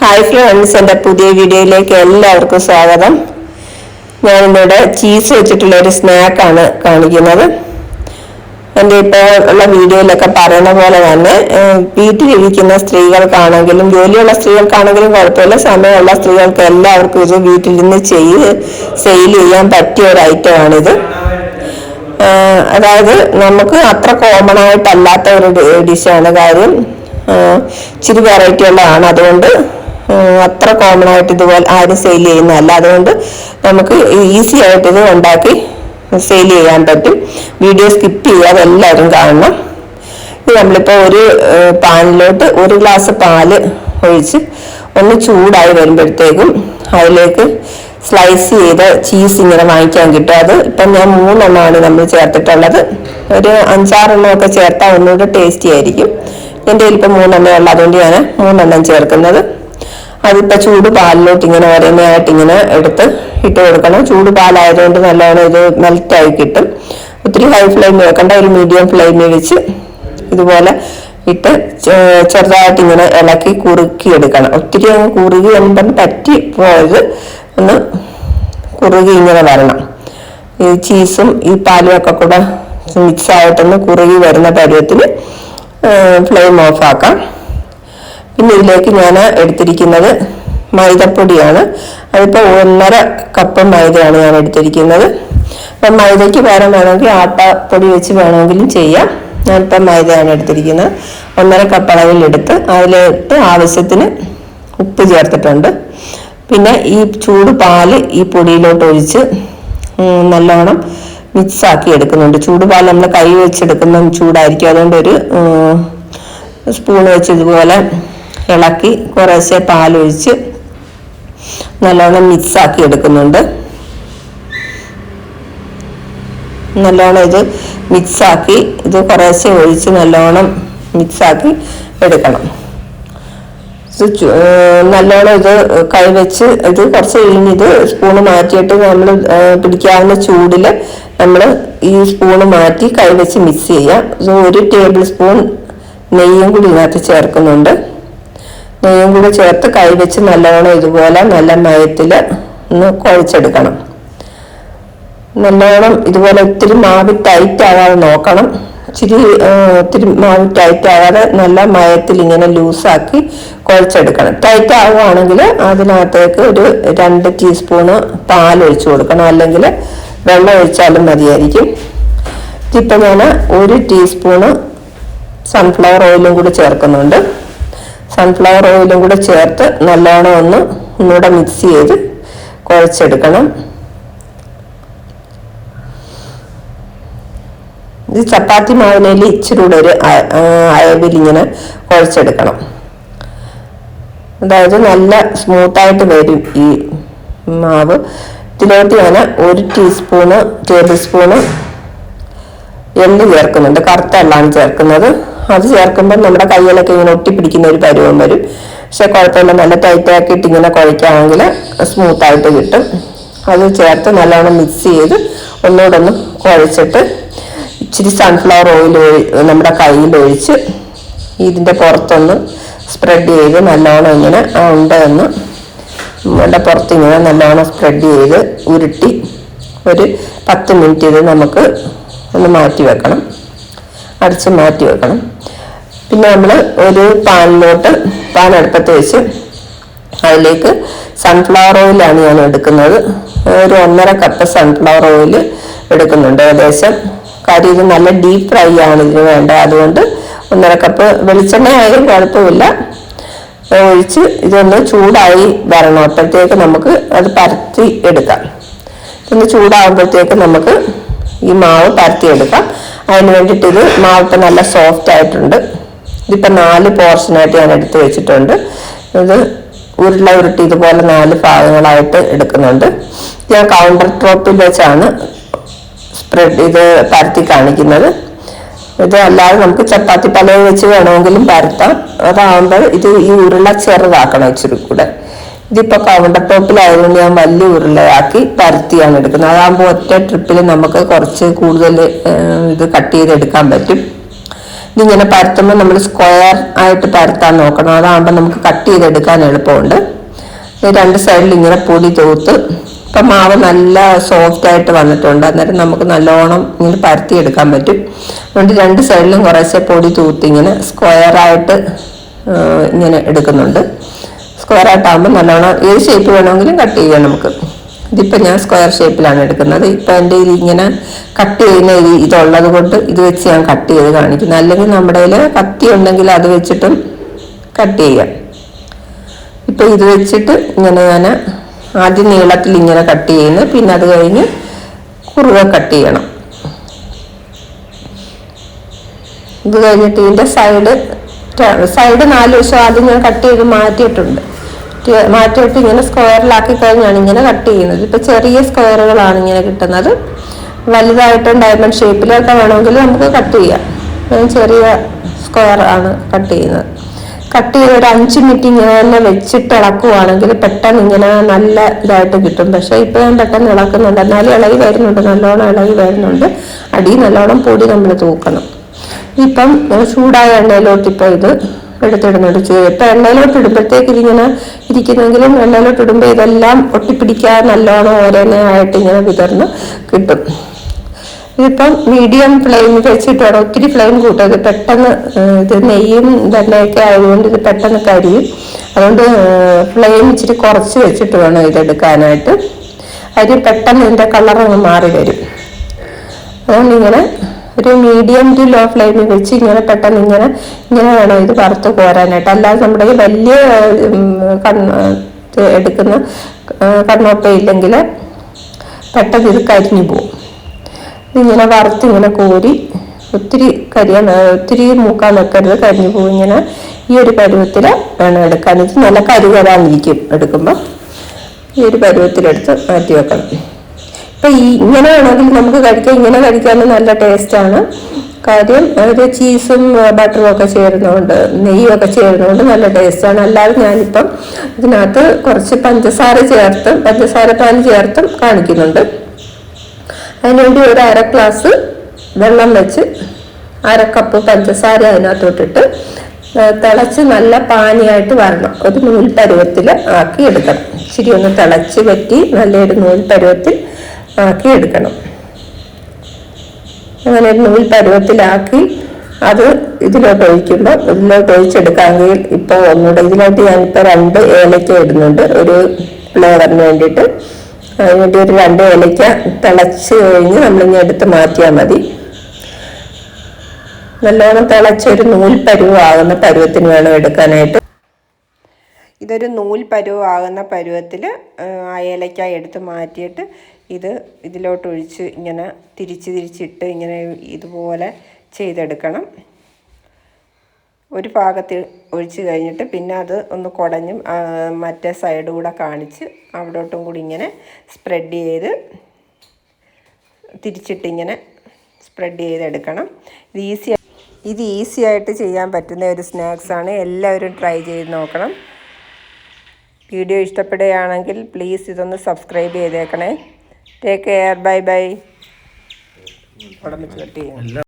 Hi friends എന്റെ പുതിയ വീഡിയോയിലേക്ക് എല്ലാവർക്കും സ്വാഗതം. ഞാനിന്നിവിടെ ചീസ് വെച്ചിട്ടുള്ള ഒരു സ്നാക്കാണ് കാണിക്കുന്നത്. എന്റെ ഇപ്പോൾ ഉള്ള വീഡിയോയിലൊക്കെ പറയുന്ന പോലെ തന്നെ വീട്ടിലിരിക്കുന്ന സ്ത്രീകൾക്കാണെങ്കിലും ജോലിയുള്ള സ്ത്രീകൾക്കാണെങ്കിലും കുഴപ്പമില്ല. സമയമുള്ള സ്ത്രീകൾക്ക് എല്ലാവർക്കും ഇത് വീട്ടിലിരുന്ന് ചെയ്ത് സെയിൽ ചെയ്യാൻ പറ്റിയ ഒരു ഐറ്റമാണിത് അതായത് നമുക്ക് അത്ര കോമൺ ആയിട്ടല്ലാത്ത ഒരു ഡിഷാണ് കാര്യം. ഇച്ചിരി വെറൈറ്റി ഉള്ളതാണ്. അതുകൊണ്ട് അത്ര കോമൺ ആയിട്ട് ഇതുപോലെ ആരും സെയിൽ ചെയ്യുന്നതല്ല. അതുകൊണ്ട് നമുക്ക് ഈസി ആയിട്ട് ഇത് ഉണ്ടാക്കി സെയിൽ ചെയ്യാൻ പറ്റും. വീഡിയോ സ്കിപ്പ് ചെയ്യാതെ എല്ലാവരും കാണണം. ഇത് നമ്മളിപ്പോൾ ഒരു പാനിലോട്ട് ഒരു ഗ്ലാസ് പാൽ ഒഴിച്ച് ഒന്ന് ചൂടായി വരുമ്പോഴത്തേക്കും അതിലേക്ക് സ്ലൈസ് ചെയ്ത് ചീസ് ഇങ്ങനെ വാങ്ങിക്കാൻ കിട്ടും. അത് ഇപ്പം ഞാൻ മൂന്നെണ്ണമാണ് നമ്മൾ ചേർത്തിട്ടുള്ളത്. ഒരു അഞ്ചാറെണ്ണമൊക്കെ ചേർത്താൽ ഒന്നുകൂടെ ടേസ്റ്റി ആയിരിക്കും. എന്റെ കയ്യിൽ ഇപ്പം മൂന്നെണ്ണേ ഉള്ളൂ. അതുകൊണ്ട് ഞാൻ മൂന്നെണ്ണം ചേർക്കുന്നത്. അതിപ്പോൾ ചൂട് പാലിലോട്ട് ഇങ്ങനെ ഓരോന്നായിട്ട് ഇങ്ങനെ എടുത്ത് ഇട്ട് കൊടുക്കണം. ചൂട് പാലായതുകൊണ്ട് നല്ലോണം ഇത് മെൽറ്റായി കിട്ടും. ഒത്തിരി ഹൈ ഫ്ലെയിം വെക്കണ്ട ഒരു മീഡിയം ഫ്ലെയിമിൽ വെച്ച് ഇതുപോലെ ഇട്ട് ചെറുതായിട്ട് ഇങ്ങനെ ഇളക്കി കുറുക്കി എടുക്കണം ഒത്തിരി അങ്ങ് കുറുകി വരുമ്പം പറ്റി പോയത് ഒന്ന് കുറുകി ഇങ്ങനെ വരണം. ഈ ചീസും ഈ പാലും ഒക്കെ കൂടെ മിക്സ് ആയിട്ടൊന്ന് കുറുകി വരുന്ന പരുവത്തിന് ഫ്ലെയിം ഓഫാക്കാം പിന്നെ ഇതിലേക്ക് ഞാൻ എടുത്തിരിക്കുന്നത് മൈദപ്പൊടിയാണ്. അതിപ്പോൾ ഒന്നര കപ്പ് മൈദയാണ് ഞാൻ എടുത്തിരിക്കുന്നത്. അപ്പം മൈദയ്ക്ക് പകരം വേണമെങ്കിൽ ആട്ടപ്പൊടി വെച്ച് വേണമെങ്കിലും ചെയ്യാം. ഞാനിപ്പം മൈദയാണ് എടുത്തിരിക്കുന്നത്. ഒന്നര കപ്പ് അളവിൽ എടുത്ത് അതിലിട്ട് ആവശ്യത്തിന് ഉപ്പ് ചേർത്തിട്ടുണ്ട്. പിന്നെ ഈ ചൂട് പാൽ ഈ പൊടിയിലോട്ട് ഒഴിച്ച് നല്ലോണം മിക്സ് ആക്കി എടുക്കുന്നുണ്ട്. ചൂട് പാൽ നമ്മൾ കൈ വെച്ചെടുക്കുമ്പം ചൂടായിരിക്കും. അതുകൊണ്ട് ഒരു സ്പൂൺ വെച്ച് ഇതുപോലെ ഇളക്കി കുറേശ്ശെ പാലൊഴിച്ച് നല്ലോണം മിക്സ് ആക്കി എടുക്കുന്നുണ്ട്. നല്ലോണം ഇത് മിക്സ് ആക്കി ഇത് കുറേശ്ശെ ഒഴിച്ച് നല്ലോണം മിക്സ് ആക്കി എടുക്കണം. നല്ലോണം ഇത് കൈവച്ച് ഇത് കുറച്ച് കഴിഞ്ഞ് ഇത് സ്പൂണ് മാറ്റിയിട്ട് നമ്മൾ പിടിക്കാവുന്ന ചൂടിൽ നമ്മൾ ഈ സ്പൂണ് മാറ്റി കൈവച്ച് മിക്സ് ചെയ്യാം. ഒരു ടേബിൾ സ്പൂൺ നെയ്യും കൂടി ഇതിനകത്ത് ചേർക്കുന്നുണ്ട്. നെയ്യും കൂടി ചേർത്ത് കൈവച്ച് നല്ലോണം ഇതുപോലെ നല്ല മയത്തിൽ ഒന്ന് കുഴച്ചെടുക്കണം. നല്ലോണം ഇതുപോലെ ഒത്തിരി മാവ് ടൈറ്റ് ആവാതെ നോക്കണം. ഇച്ചിരി ഒത്തിരി മാവ് ടൈറ്റ് ആവാതെ നല്ല മയത്തിൽ ഇങ്ങനെ ലൂസാക്കി കുഴച്ചെടുക്കണം. ടൈറ്റ് ആവുകയാണെങ്കിൽ അതിനകത്തേക്ക് ഒരു രണ്ട് ടീസ്പൂണ് പാൽ ഒഴിച്ചു കൊടുക്കണം. അല്ലെങ്കിൽ വെള്ളം ഒഴിച്ചാലും മതിയായിരിക്കും. ഇപ്പം ഞാൻ ഒരു ടീസ്പൂണ് സൺഫ്ലവർ ഓയിലും കൂടി ചേർക്കുന്നുണ്ട്. സൺഫ്ലവർ ഓയിലും കൂടെ ചേർത്ത് നല്ലോണം ഒന്ന് ഒന്നുകൂടെ മിക്സ് ചെയ്ത് കുഴച്ചെടുക്കണം. ഇത് ചപ്പാത്തി മാവിനയിൽ ഇച്ചിരി കൂടെ ഒരു അയവിലിങ്ങനെ കുഴച്ചെടുക്കണം. അതായത് നല്ല സ്മൂത്തായിട്ട് വരും ഈ മാവ്. ഇതിലോട്ട് ഞാൻ ഒരു ടീസ്പൂണ് ടേബിൾ സ്പൂണ് എള്ള് ചേർക്കുന്നുണ്ട്. കറുത്ത എള്ളാണ് ചേർക്കുന്നത്. അത് ചേർക്കുമ്പോൾ നമ്മുടെ കയ്യിലൊക്കെ ഇങ്ങനെ ഒട്ടിപ്പിടിക്കുന്ന ഒരു പരുവം വരും. പക്ഷെ കുഴപ്പമില്ല. നല്ല ടൈറ്റ് ആക്കിയിട്ട് ഇങ്ങനെ കുഴയ്ക്കുകയാണെങ്കിൽ സ്മൂത്തായിട്ട് കിട്ടും. അത് ചേർത്ത് നല്ലോണം മിക്സ് ചെയ്ത് ഒന്നുകൂടെ ഒന്ന് കുഴച്ചിട്ട് ഇച്ചിരി സൺഫ്ലവർ ഓയിൽ നമ്മുടെ കയ്യിൽ ഒഴിച്ച് ഇതിന്റെ പുറത്തൊന്ന് സ്പ്രെഡ് ചെയ്ത് നല്ലോണം ഇങ്ങനെ ആ ഉണ്ട ഒന്ന് നമ്മുടെ പുറത്ത് ഇങ്ങനെ നല്ലോണം സ്പ്രെഡ് ചെയ്ത് ഉരുട്ടി ഒരു പത്ത് മിനിറ്റ് ഇത് നമുക്ക് ഒന്ന് മാറ്റി വെക്കണം. അടിച്ച് മാറ്റി വെക്കണം. പിന്നെ നമ്മൾ ഒരു പാനിലോട്ട് പാൻ അടുപ്പത്ത് വെച്ച് അതിലേക്ക് സൺഫ്ലവർ ഓയിലാണ് ഞാൻ എടുക്കുന്നത്. ഒരു ഒന്നര കപ്പ് സൺഫ്ലവർ ഓയിൽ എടുക്കുന്നുണ്ട്. ഏകദേശം കാര്യം ഇത് നല്ല ഡീപ്പ് ഫ്രൈ ആണ് ഇതിന് വേണ്ടത്. അതുകൊണ്ട് ഒന്നര കപ്പ് വെളിച്ചെണ്ണ ആയാലും കുഴപ്പമില്ല ഒഴിച്ച് ഇതൊന്ന് ചൂടായി വരണം. അപ്പോഴത്തേക്ക് നമുക്ക് അത് പരത്തി എടുക്കാം. ഇതൊന്ന് ചൂടാകുമ്പോഴത്തേക്ക് നമുക്ക് ഈ മാവ് പരത്തിയെടുക്കാം. അതിന് വേണ്ടിയിട്ട് ഇത് മാവ് ഇപ്പം നല്ല സോഫ്റ്റ് ആയിട്ടുണ്ട്. ഇതിപ്പം നാല് പോർഷനായിട്ട് ഞാൻ എടുത്ത് വെച്ചിട്ടുണ്ട്. ഇത് ഉരുള ഉരുട്ടി ഇതുപോലെ നാല് ഭാഗങ്ങളായിട്ട് എടുക്കുന്നുണ്ട്. ഞാൻ കൗണ്ടർ ടോപ്പിൽ വെച്ചാണ് സ്പ്രെഡ് ഇത് പരത്തി കാണിക്കുന്നത്. ഇത് അല്ലാതെ നമുക്ക് ചപ്പാത്തി പലവ് വെച്ച് വേണമെങ്കിലും പരത്താം. അതാവുമ്പോൾ ഇത് ഈ ഉരുള ചെറുതാക്കണം ഇച്ചിരി കൂടെ. ഇതിപ്പോൾ കൗണ്ടർ ടോപ്പിലായതുകൊണ്ട് ഞാൻ വലിയ ഉരുളയാക്കി പരത്തിയാണ് എടുക്കുന്നത്. അതാകുമ്പോൾ ഒറ്റ ട്രിപ്പിൽ നമുക്ക് കുറച്ച് കൂടുതൽ ഇത് കട്ട് ചെയ്തെടുക്കാൻ പറ്റും. ഇതിങ്ങനെ പരത്തുമ്പോൾ നമ്മൾ സ്ക്വയർ ആയിട്ട് പരത്താൻ നോക്കണം. അതാകുമ്പോൾ നമുക്ക് കട്ട് ചെയ്തെടുക്കാൻ എളുപ്പമുണ്ട്. രണ്ട് സൈഡിൽ ഇങ്ങനെ പൊടി തൂത്ത് ഇപ്പം മാവ് നല്ല സോഫ്റ്റ് ആയിട്ട് വന്നിട്ടുണ്ട്. അന്നേരം നമുക്ക് നല്ലോണം ഇങ്ങനെ പരത്തിയെടുക്കാൻ പറ്റും. അതുകൊണ്ട് രണ്ട് സൈഡിലും കുറേശ്ശെ പൊടി തൂത്തി ഇങ്ങനെ സ്ക്വയർ ആയിട്ട് ഇങ്ങനെ എടുക്കുന്നുണ്ട്. സ്ക്വയർ ആയിട്ടാകുമ്പോൾ നല്ലോണം ഏത് ഷേപ്പ് വേണമെങ്കിലും കട്ട് ചെയ്യാം നമുക്ക്. ഇതിപ്പോൾ ഞാൻ സ്ക്വയർ ഷേപ്പിലാണ് എടുക്കുന്നത്. ഇപ്പോൾ എന്റെ ഇത് ഇങ്ങനെ കട്ട് ചെയ്യുന്ന ഇത് ഇതുള്ളത് കൊണ്ട് ഇത് വെച്ച് ഞാൻ കട്ട് ചെയ്ത് കാണിക്കുന്നത് അല്ലെങ്കിൽ നമ്മുടെ കയ്യിൽ കത്തി ഉണ്ടെങ്കിൽ അത് വെച്ചിട്ടും കട്ട് ചെയ്യാം. ഇപ്പോൾ ഇത് വെച്ചിട്ട് ഇങ്ങനെ ഞാൻ ആദ്യം നീളത്തിൽ ഇങ്ങനെ കട്ട് ചെയ്യുന്നു. പിന്നെ അത് കഴിഞ്ഞ് കുറുകെ കട്ട് ചെയ്യണം. ഇത് കഴിഞ്ഞിട്ട് ഇതിന്റെ സൈഡ് സൈഡ് നാല് വശം ആദ്യം ഞാൻ കട്ട് ചെയ്ത് മാറ്റിയിട്ടുണ്ട്. മാറ്റിയിട്ട് ഇങ്ങനെ സ്ക്വയറിലാക്കി കഴിഞ്ഞാണ് ഇങ്ങനെ കട്ട് ചെയ്യുന്നത്. ഇപ്പം ചെറിയ സ്ക്വയറുകളാണ് ഇങ്ങനെ കിട്ടുന്നത്. വലുതായിട്ടും ഡയമണ്ട് ഷേപ്പിലൊക്കെ വേണമെങ്കിൽ നമുക്ക് കട്ട് ചെയ്യാം. ഞാൻ ചെറിയ സ്ക്വയർ ആണ് കട്ട് ചെയ്യുന്നത്. കട്ട് ചെയ്ത് ഒരു അഞ്ച് മിനിറ്റ് ഇങ്ങനെ തന്നെ വെച്ചിട്ട് ഇളക്കുവാണെങ്കിൽ പെട്ടെന്ന് ഇങ്ങനെ നല്ല ഇതായിട്ട് കിട്ടും. പക്ഷേ ഇപ്പൊ ഞാൻ പെട്ടെന്ന് ഇളക്കുന്നുണ്ട്. എന്നാലും ഇളകി വരുന്നുണ്ട്. നല്ലോണം ഇളകി വരുന്നുണ്ട്. അടി നല്ലോണം പൊടി നമ്മൾ തൂക്കണം. ഇപ്പം ചൂടായ എണ്ണയിലോട്ട് ഇപ്പൊ ഇത് എടുത്തിടുന്നുണ്ട്. ഇപ്പം എണ്ണയിലോട്ട് ഇടുമ്പോഴത്തേക്ക് ഇതിങ്ങനെ ഇരിക്കുന്നെങ്കിലും എണ്ണയിലോട്ട് ഇടുമ്പോൾ ഇതെല്ലാം ഒട്ടിപ്പിടിക്കാൻ നല്ലോണം ഓരോന്നായിട്ട് ഇങ്ങനെ വിതർന്ന് കിട്ടും. ഇതിപ്പം മീഡിയം ഫ്ലെയിമിൽ വെച്ചിട്ട് ഒത്തിരി ഫ്ലെയിം കൂട്ടരുത് പെട്ടെന്ന് ഇത് നെയ്യും വെണ്ണയൊക്കെ ആയതുകൊണ്ട് ഇത് പെട്ടെന്ന് കരിയും. അതുകൊണ്ട് ഫ്ലെയിം ഇച്ചിരി കുറച്ച് വെച്ചിട്ട് വേണം ഇതെടുക്കാനായിട്ട്. അരി പെട്ടെന്ന് ഇതിന്റെ കളറങ്ങ് മാറി വരും. അതുകൊണ്ട് ഇങ്ങനെ ഒരു മീഡിയം ടു ലോ ഫ്ലെയിമിൽ വെച്ച് ഇങ്ങനെ പെട്ടെന്ന് ഇങ്ങനെ ഇങ്ങനെ വേണം ഇത് വറുത്ത് കോരാനായിട്ട്. അല്ലാതെ നമ്മുടെ ഈ വലിയ എടുക്കുന്ന കണ്ണോപ്പയില്ലെങ്കിൽ പെട്ടെന്ന് ഇത് കരിഞ്ഞു പോകും ഇങ്ങനെ വറുത്ത് ഇങ്ങനെ കോരി ഒത്തിരി കരിയാൻ ഒത്തിരി മൂക്കാൻ വെക്കരുത് കരിഞ്ഞു പോകും. ഇങ്ങനെ ഈ ഒരു പരുവത്തിൽ വേണം എടുക്കാൻ. ഇത് നല്ല കരി വരാനിരിക്കും എടുക്കുമ്പോൾ ഈ ഒരു പരുവത്തിലെടുത്ത് മാറ്റി വെക്കണം. ഇപ്പം ഈ ഇങ്ങനെയാണെങ്കിൽ നമുക്ക് കഴിക്കാം. ഇങ്ങനെ കഴിക്കാൻ നല്ല ടേസ്റ്റാണ് കാര്യം അത് ചീസും ബട്ടറും ഒക്കെ ചേരുന്നതുകൊണ്ട് നെയ്യൊക്കെ ചേരുന്നതുകൊണ്ട് നല്ല ടേസ്റ്റാണ് അല്ലാതെ ഞാനിപ്പം ഇതിനകത്ത് കുറച്ച് പഞ്ചസാര ചേർത്തും പഞ്ചസാര പാൽ ചേർത്തും കാണിക്കുന്നുണ്ട്. അതിനുവേണ്ടി ഒരു അര ഗ്ലാസ് വെള്ളം വെച്ച് അര കപ്പ് പഞ്ചസാര അതിനകത്തോട്ടിട്ട് തിളച്ച് നല്ല പാനിയായിട്ട് വരണം. ഒരു നൂൽ പരുവത്തിൽ ആക്കി എടുക്കണം ഇച്ചിരി ഒന്ന് തിളച്ച് വെറ്റി നല്ലൊരു നൂൽ പരുവത്തിൽ ആക്കി എടുക്കണം അങ്ങനെ ഒരു നൂൽ പരുവത്തിലാക്കി അത് ഇതിലോട്ട് ഒഴിക്കുമ്പോൾ ഇതിലോട്ട് ഒഴിച്ചെടുക്കാമെങ്കിൽ ഇപ്പോൾ ഒന്നുകൂടെ ഇതിലോട്ട് ഞാനിപ്പോൾ രണ്ട് ഏലക്ക ഇടുന്നുണ്ട്. ഒരു ഫ്ലേവറിന് വേണ്ടിയിട്ട്. അതിനുവേണ്ടി ഒരു രണ്ട് ഇലയ്ക്ക തിളച്ച് കഴിഞ്ഞ് നമ്മളിങ്ങനെ എടുത്ത് മാറ്റിയാൽ മതി. നല്ലോണം തിളച്ചൊരു നൂൽ പരുവാകുന്ന പരുവത്തിന് വേണം എടുക്കാനായിട്ട്. ഇതൊരു നൂൽ പരുവാകുന്ന പരുവത്തിൽ ആ ഏലക്ക എടുത്ത് മാറ്റിയിട്ട് ഇത് ഇതിലോട്ട് ഒഴിച്ച് ഇങ്ങനെ തിരിച്ച് തിരിച്ചിട്ട് ഇങ്ങനെ ഇതുപോലെ ചെയ്തെടുക്കണം. ഒരു ഭാഗത്തിൽ ഒഴിച്ച് കഴിഞ്ഞിട്ട് പിന്നെ അത് ഒന്ന് കുടഞ്ഞും മറ്റേ സൈഡ് കൂടെ കാണിച്ച് അവിടോട്ടും കൂടി ഇങ്ങനെ സ്പ്രെഡ് ചെയ്ത് തിരിച്ചിട്ടിങ്ങനെ സ്പ്രെഡ് ചെയ്തെടുക്കണം. ഇത് ഈസി ഇത് ഈസി ആയിട്ട് ചെയ്യാൻ പറ്റുന്ന ഒരു സ്നാക്സാണ് എല്ലാവരും ട്രൈ ചെയ്ത് നോക്കണം. വീഡിയോ ഇഷ്ടപ്പെടുകയാണെങ്കിൽ പ്ലീസ് ഇതൊന്ന് സബ്സ്ക്രൈബ് ചെയ്തേക്കണേ. ടേക്ക് കെയർ ബൈ ബൈ ഉടമ്പ് കട്ട് ചെയ്യാം